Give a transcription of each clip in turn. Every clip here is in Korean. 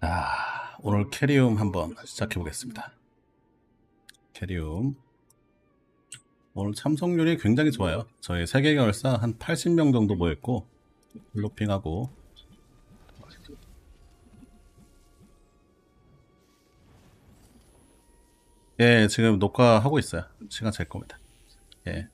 자, 오늘 캐리움 한번 시작해 보겠습니다. 캐리움. 오늘 참석률이 굉장히 좋아요. 저희 세계 결사 한 80명 정도 모였고, 블로핑하고, 예, 지금 녹화하고 있어요. 시간 잘 겁니다. 예.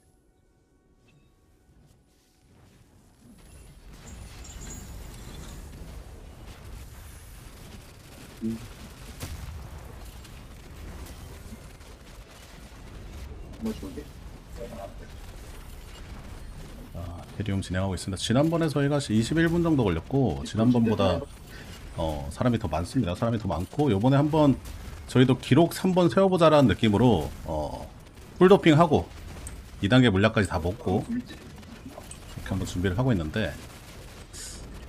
아, 캐리움 진행하고 있습니다. 지난번에 저희가 21분 정도 걸렸고, 지난번보다 어, 사람이 더 많습니다. 사람이 더 많고, 요번에 한번 저희도 기록 3번 세워보자라는 느낌으로, 어, 풀도핑하고, 2단계 물약까지 다 먹고, 이렇게 한번 준비를 하고 있는데,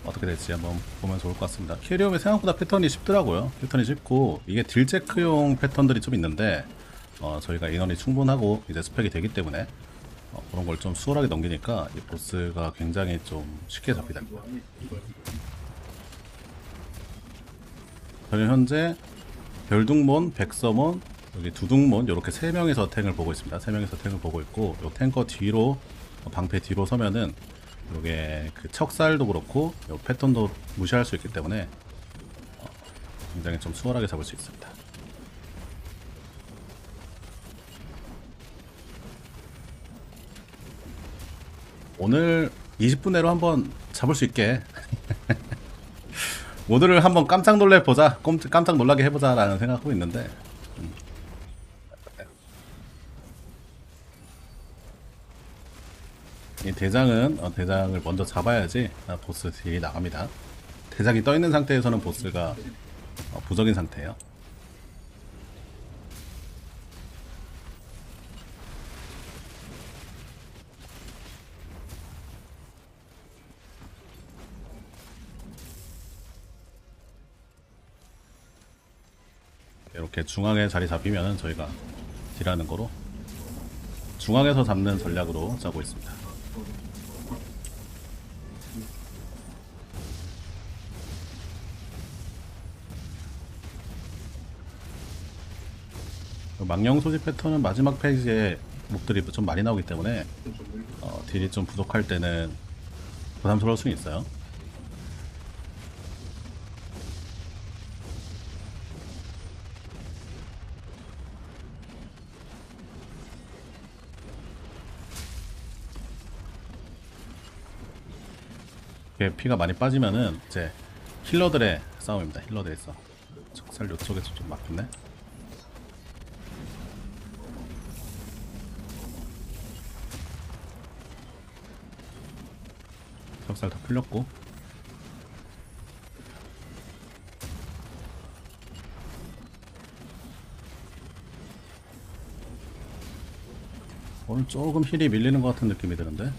어떻게 될지 한번 보면 좋을 것 같습니다. 캐리움이 생각보다 패턴이 쉽더라고요. 패턴이 쉽고, 이게 딜체크용 패턴들이 좀 있는데, 어, 저희가 인원이 충분하고, 이제 스펙이 되기 때문에, 어, 그런 걸 좀 수월하게 넘기니까, 이 보스가 굉장히 좀 쉽게 잡히다. 저는 현재 별둥몬, 백서몬, 여기 두둥몬 이렇게 세 명이서 탱을 보고 있습니다. 세 명이서 탱을 보고 있고 요 탱커 뒤로 어, 방패 뒤로 서면은 요게 그 척살도 그렇고 요 패턴도 무시할 수 있기 때문에 어, 굉장히 좀 수월하게 잡을 수 있습니다. 오늘 20분 내로 한번 잡을 수 있게 모두를 한번 깜짝 놀래 보자, 꼼- 깜짝 놀라게 해보자 라는 생각하고 있는데. 음. 이 대장은 어, 대장을 먼저 잡아야지 아, 보스 딜이 나갑니다. 대장이 떠 있는 상태에서는 보스가 어, 부적인 상태예요. 이렇게 중앙에 자리 잡히면은 저희가 딜하는 거로 중앙에서 잡는 전략으로 짜고 있습니다. 망령 소집 패턴은 마지막 페이지에 몹들이 좀 많이 나오기 때문에 어, 딜이 좀 부족할 때는 부담스러울 수는 있어요. 이게 피가 많이 빠지면은 이제 힐러들의 싸움입니다. 힐러들의 싸움. 척살 요쪽에서 좀 막혔네. 척살 다 풀렸고. 오늘 조금 힐이 밀리는 것 같은 느낌이 드는데.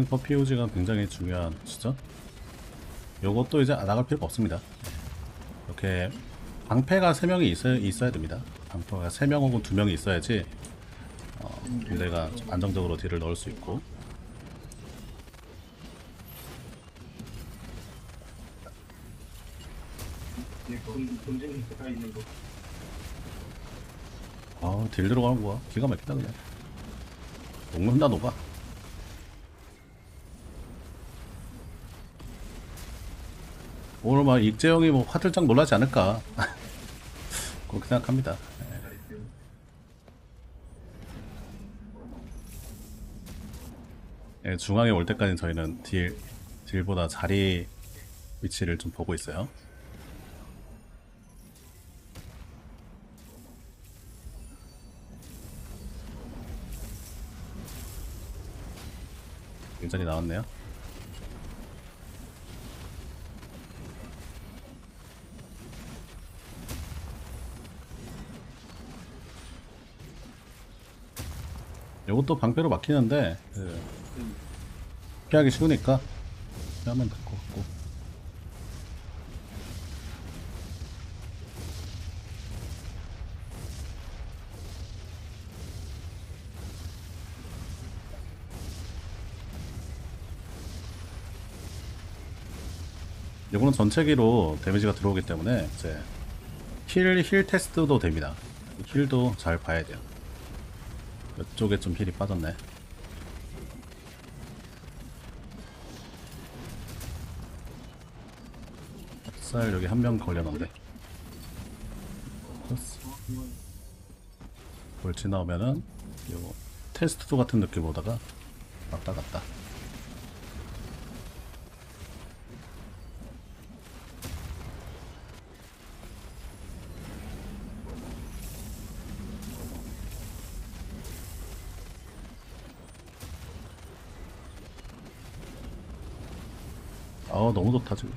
탱커 POG가 굉장히 중요한 시죠. 요것도 이제 나갈 필요가 없습니다. 이렇게 방패가 3명이 있어야, 있어야 됩니다. 방패가 3명 혹은 2명이 있어야지 어, 좀 안정적으로 딜을 넣을 수 있고 아, 딜 들어가는 거야. 기가 막히다 그냥. 녹는다 녹아. 오늘 막 익재형이 뭐 화들짝 놀라지 않을까 그렇게 생각합니다. 예, 중앙에 올 때까지 저희는 딜 딜보다 자리 위치를 좀 보고 있어요. 굉장히 나왔네요. 이것도 방패로 막히는데 그, 피하기 쉬우니까 피하면 될 것 같고 이거는 전체기로 데미지가 들어오기 때문에 이제 힐, 힐 테스트도 됩니다. 힐도 잘 봐야 돼요. 이쪽에 좀 힐이 빠졌네. 쌀 여기 한 명 걸려놓은데. 볼치 나오면은 요 테스트도 같은 느낌 오다가 왔다 갔다. 아 너무 좋다 지금.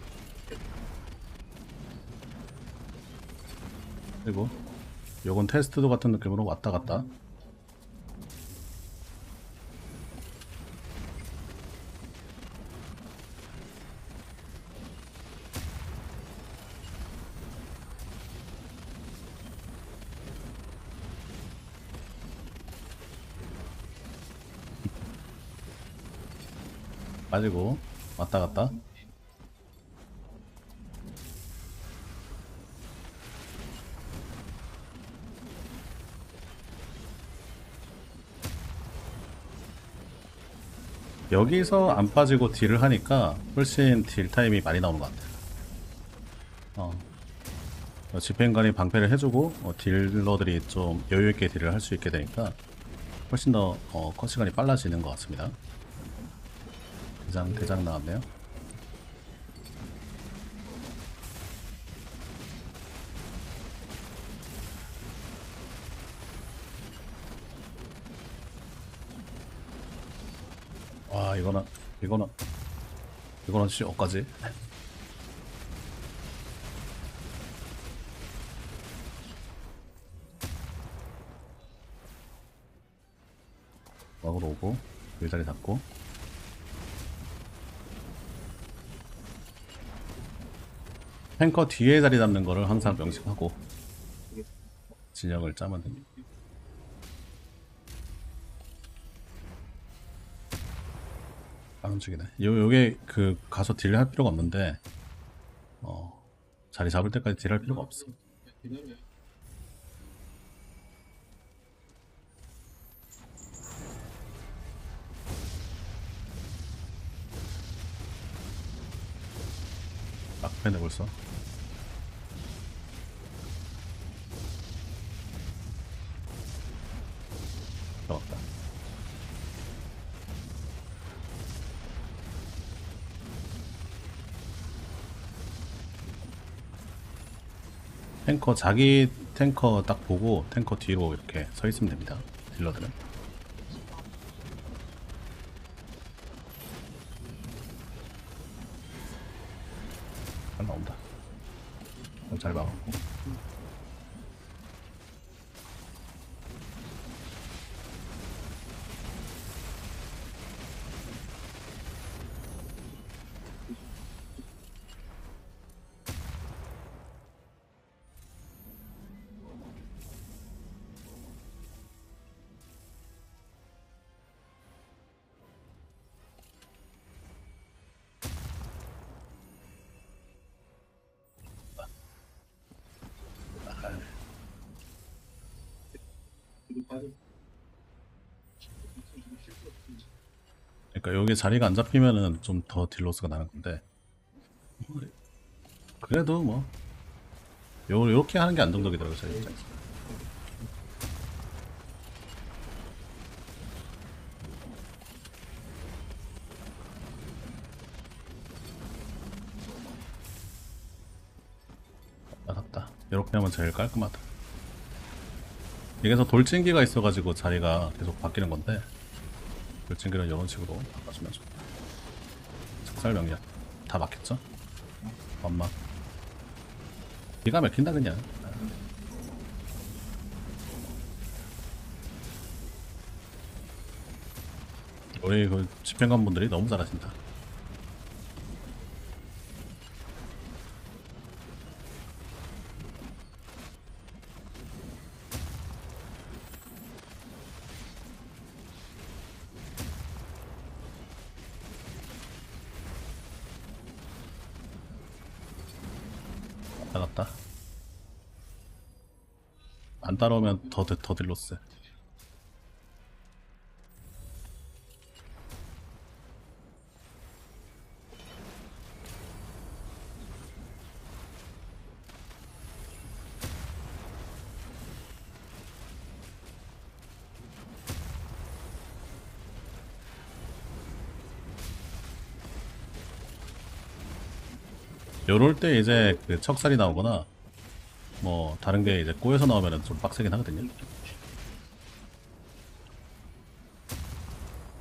그리고 요건 테스트도 같은 느낌으로 왔다 갔다. 빠지고 왔다 갔다 여기서 안 빠지고 딜을 하니까 훨씬 딜 타임이 많이 나오는 것 같아요. 어. 어, 집행관이 방패를 해주고 어, 딜러들이 좀 여유있게 딜을 할 수 있게 되니까 훨씬 더 어, 컷 시간이 빨라지는 것 같습니다. 대장 대장 나왔네요. 와 이거는 이거는 이거는 진짜 어까지 막으로 오고 일자리 잡고 탱커 뒤에 자리 잡는 거를 항상 명심하고 진영을 짜면 됩니다. 안 움직이네. 요, 요게 그 가서 딜을 할 필요가 없는데 어 자리 잡을 때까지 딜 할 필요가 없어. 막패네 벌써. 탱커 자기 탱커 딱 보고 탱커 뒤로 이렇게 서 있으면 됩니다. 딜러들은. 잘 나온다. 어, 잘 막았고. 그러니까 여기 자리가 안 잡히면은 좀 더 딜로스가 나는 건데. 그래도 뭐 요, 요렇게 하는 게 안정적이더라고요 제 입장에서. 나갔다. 이렇게 하면 제일 깔끔하다 여기서 돌진기가 있어가지고 자리가 계속 바뀌는 건데 돌진기는 이런 식으로 바꿔주면 좋다 sak살 명령 다 막혔죠? 엄마 기가 막힌다 그냥 우리 그 집행관 분들이 너무 잘하신다. 나갔다. 안 따라오면 더, 더, 더 딜로스. 요럴 때 이제 그 척살이 나오거나 뭐 다른 게 이제 꼬여서 나오면은 좀 빡세긴 하거든요.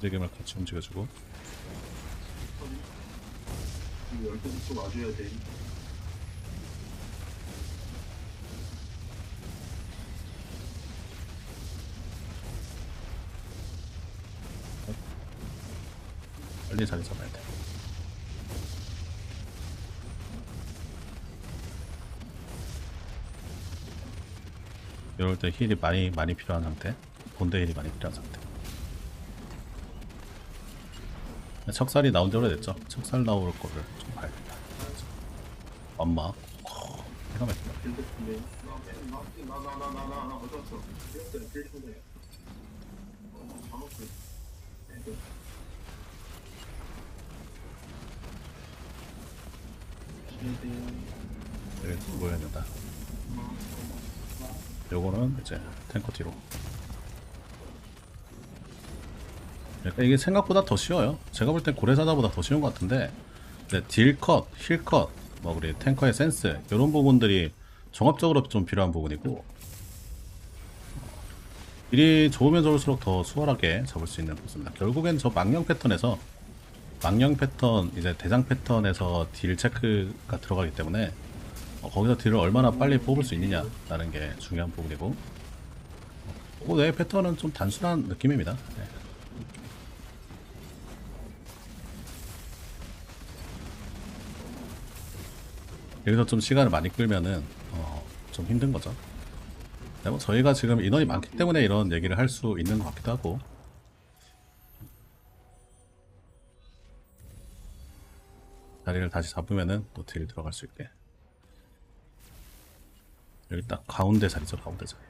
대금을 같이 움직여주고. 빨리 자리 잡아 이럴 때 힐이 많이 많이 필요한 상태, 본대 힐이 많이 필요한 상태. 척살이 나온 지 오래됐죠. 척살 나올 거를 좀 봐야겠다. 엄마, 어, 기가 방어스. 여기 모여야 된다. 요거는 이제 탱커 뒤로. 그러니까 이게 생각보다 더 쉬워요. 제가 볼 땐 고래사다보다 더 쉬운 것 같은데, 근데 딜컷, 힐컷, 뭐 우리 탱커의 센스 이런 부분들이 종합적으로 좀 필요한 부분이고, 딜이 좋으면 좋을수록 더 수월하게 잡을 수 있는 부분입니다. 결국엔 저 망령 패턴에서 망령 패턴 이제 대장 패턴에서 딜 체크가 들어가기 때문에 어, 거기서 딜을 얼마나 빨리 뽑을 수 있느냐라는 게 중요한 부분이고 그거 외의 패턴은 좀 단순한 느낌입니다. 네. 여기서 좀 시간을 많이 끌면은 어, 좀 힘든 거죠. 근데 뭐 저희가 지금 인원이 많기 때문에 이런 얘기를 할 수 있는 것 같기도 하고 자리를 다시 잡으면은 또 딜 들어갈 수 있게 여기 딱 가운데 자리 죠 가운데 자리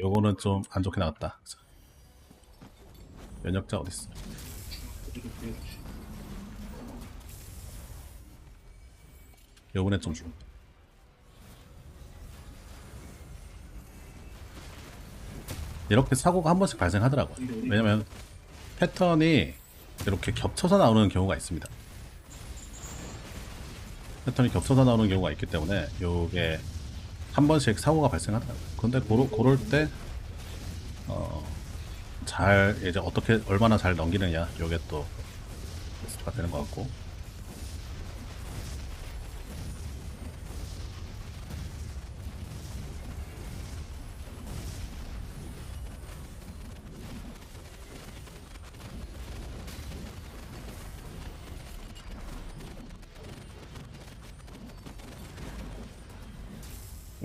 요거는 좀 안 좋게 나왔다? 면역자 어딨어 요번에 좀 좀. 이렇게 사고가 한 번씩 발생하더라고요 왜냐면 패턴이 이렇게 겹쳐서 나오는 경우가 있습니다. 패턴이 겹쳐서 나오는 경우가 있기 때문에 요게 한 번씩 사고가 발생하더라고요. 근데 고로, 고럴 때, 어, 잘, 이제 어떻게, 얼마나 잘 넘기느냐, 요게 또, 테스트가 되는 것 같고.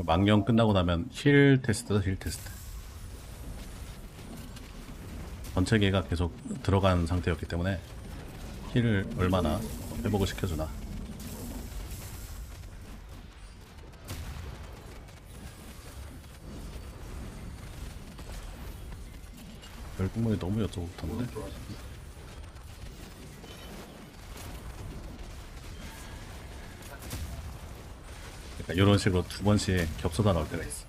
망령 끝나고 나면 힐 테스트다 힐 테스트. 전체 계가 계속 들어간 상태였기 때문에 힐을 얼마나 회복을 시켜주나. 열국문이 너무 여쭤보고 붙었는데 이런 식으로 두 번씩 겹쳐다 나올 때가 있어.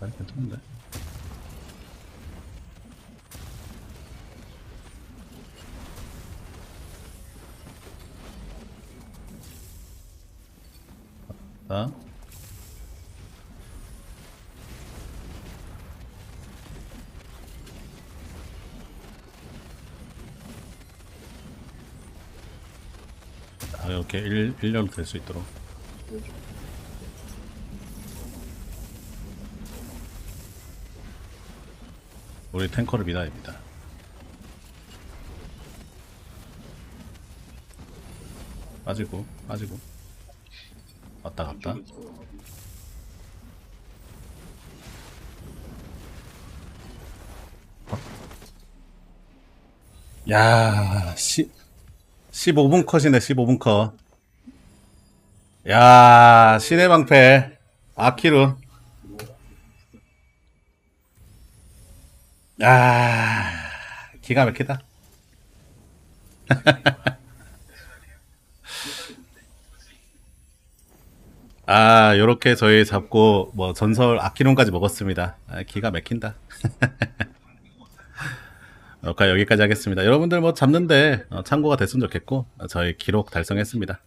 아, 괜찮은데? 자. 아, 이렇게 1, 1년 될 수 있도록. 우리 탱커를 믿어야 됩니다. 빠지고, 빠지고. 왔다 갔다. 야, 시, 15분 컷이네, 15분 컷. 야, 신의 방패. 아키루. 야, 기가 막히다. 아, 요렇게 저희 잡고, 뭐, 전설 아키론까지 먹었습니다. 아, 기가 막힌다. 어, 여기까지 하겠습니다. 여러분들 뭐 잡는데 어, 참고가 됐으면 좋겠고 어, 저희 기록 달성했습니다.